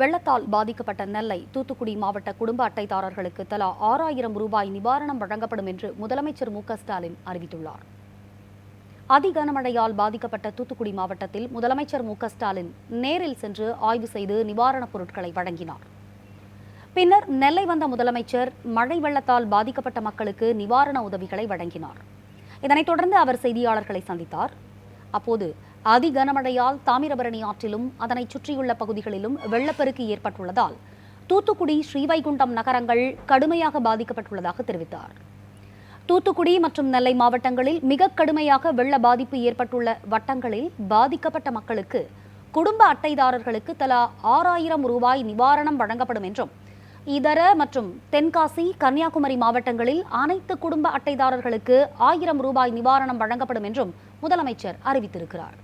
வெள்ளத்தால் பாதிக்கப்பட்ட நெல்லை தூத்துக்குடி மாவட்ட குடும்ப அட்டைதாரர்களுக்கு தலா ஆறாயிரம் ரூபாய் நிவாரணம் வழங்கப்படும் என்று முதலமைச்சர் மு ஸ்டாலின் அறிவித்துள்ளார். அதி கனமழையால் பாதிக்கப்பட்ட தூத்துக்குடி மாவட்டத்தில் முதலமைச்சர் மு ஸ்டாலின் நேரில் சென்று ஆய்வு செய்து நிவாரணப் பொருட்களை வழங்கினார். பின்னர் நெல்லை வந்த முதலமைச்சர் மழை வெள்ளத்தால் பாதிக்கப்பட்ட மக்களுக்கு நிவாரண உதவிகளை வழங்கினார். இதனைத் தொடர்ந்து அவர் செய்தியாளர்களை சந்தித்தார். அப்போது அதி கனமழையால் தாமிரபரணி ஆற்றிலும் அதனைச் சுற்றியுள்ள பகுதிகளிலும் வெள்ளப்பெருக்கு ஏற்பட்டுள்ளதால் தூத்துக்குடி ஸ்ரீவைகுண்டம் நகரங்கள் கடுமையாக பாதிக்கப்பட்டுள்ளதாக தெரிவித்தார். தூத்துக்குடி மற்றும் நெல்லை மாவட்டங்களில் மிக கடுமையாக வெள்ள பாதிப்பு ஏற்பட்டுள்ள வட்டங்களில் பாதிக்கப்பட்ட மக்களுக்கு குடும்ப அட்டைதாரர்களுக்கு தலா ஆறாயிரம் ரூபாய் நிவாரணம் வழங்கப்படும் என்றும் இதர மற்றும் தென்காசி கன்னியாகுமரி மாவட்டங்களில் அனைத்து குடும்ப அட்டைதாரர்களுக்கு ஆயிரம் ரூபாய் நிவாரணம் வழங்கப்படும் என்றும் முதலமைச்சர் அறிவித்திருக்கிறார்.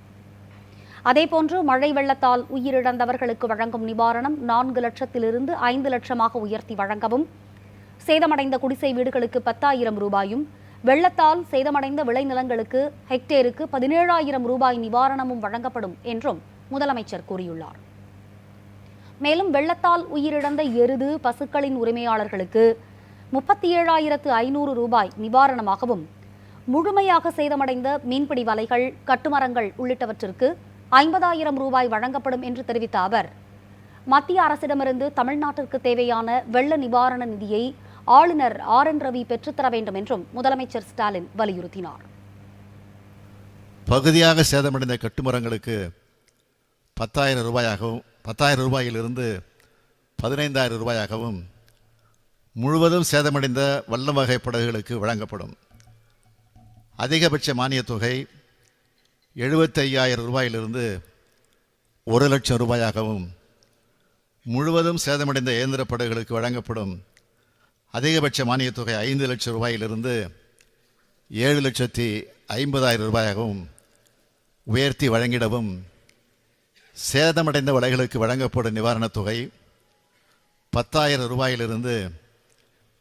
அதேபோன்று மழை வெள்ளத்தால் உயிரிழந்தவர்களுக்கு வழங்கும் நிவாரணம் நான்கு லட்சத்திலிருந்து ஐந்து லட்சமாக உயர்த்தி வழங்கவும். சேதமடைந்த குடிசை வீடுகளுக்கு பத்தாயிரம் ரூபாயும் வெள்ளத்தால் சேதமடைந்த விளைநிலங்களுக்கு ஹெக்டேருக்கு பதினேழாயிரம் ரூபாய் நிவாரணமும் வழங்கப்படும் என்றும் முதலமைச்சர் கூறியுள்ளார். மேலும் வெள்ளத்தால் உயிரிழந்த எருது பசுக்களின் உரிமையாளர்களுக்கு முப்பத்தி ஏழாயிரத்து ஐநூறு ரூபாய் நிவாரணமாகவும் முழுமையாக சேதமடைந்த மீன்பிடி வலைகள் கட்டுமரங்கள் உள்ளிட்டவற்றிற்கு ஐம்பதாயிரம் ரூபாய் வழங்கப்படும் என்று தெரிவித்த அவர் மத்திய அரசிடமிருந்து தமிழ்நாட்டிற்கு தேவையான வெள்ள நிவாரண நிதியை ஆளுநர் ஆர் என் ரவி பெற்றுத்தர வேண்டும் என்றும் முதலமைச்சர் ஸ்டாலின் வலியுறுத்தினார். பகுதியாக சேதமடைந்த கட்டுமரங்களுக்கு பத்தாயிரம் ரூபாயாகவும் பத்தாயிரம் ரூபாயிலிருந்து பதினைந்தாயிரம் ரூபாயாகவும் முழுவதும் சேதமடைந்த வல்ல வகை படகுகளுக்கு வழங்கப்படும். அதிகபட்ச மானியத் தொகை எழுபத்தையாயிரம் ரூபாயிலிருந்து ஒரு லட்சம் ரூபாயாகவும் முழுவதும் சேதமடைந்த இயந்திர படகுகளுக்கு வழங்கப்படும் அதிகபட்ச மானியத் தொகை ஐந்து லட்சம் ரூபாயிலிருந்து ஏழு லட்சத்தி ஐம்பதாயிரம் ரூபாயாகவும் உயர்த்தி வழங்கிடவும் சேதமடைந்த வலைகளுக்கு வழங்கப்படும் நிவாரணத் தொகை பத்தாயிரம் ரூபாயிலிருந்து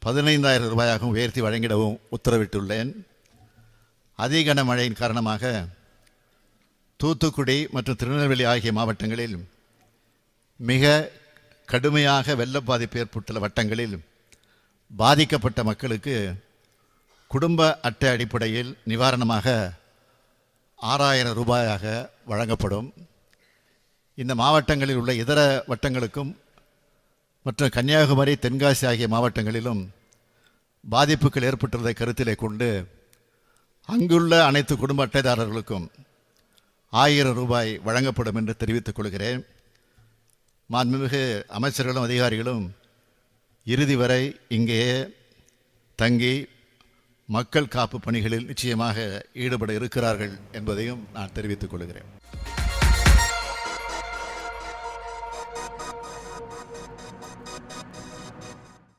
பதினைந்தாயிரம் ரூபாயாகவும் உயர்த்தி வழங்கிடவும் உத்தரவிட்டுள்ளேன். அதிகன மழையின் காரணமாக தூத்துக்குடி மற்றும் திருநெல்வேலி ஆகிய மாவட்டங்களில் மிக கடுமையாக வெள்ள பாதிப்பு ஏற்பட்டுள்ள வட்டங்களில் பாதிக்கப்பட்ட மக்களுக்கு குடும்ப அட்டை அடிப்படையில் நிவாரணமாக ஆறாயிரம் ரூபாயாக வழங்கப்படும். இந்த மாவட்டங்களில் உள்ள இதர வட்டங்களுக்கும் மற்றும் கன்னியாகுமரி தென்காசி ஆகிய மாவட்டங்களிலும் பாதிப்புகள் ஏற்பட்டுள்ளதை கருத்திலே கொண்டு அங்குள்ள அனைத்து குடும்ப அட்டைதாரர்களுக்கும் ஆயிரம் ரூபாய் வழங்கப்படும் என்று தெரிவித்துக் கொள்கிறேன். மாண்புமிகு அமைச்சர்களும் அதிகாரிகளும் இறுதி வரை இங்கேயே தங்கி மக்கள் காப்பு பணிகளில் நிச்சயமாக ஈடுபட இருக்கிறார்கள் என்பதையும் நான் தெரிவித்துக் கொள்கிறேன்.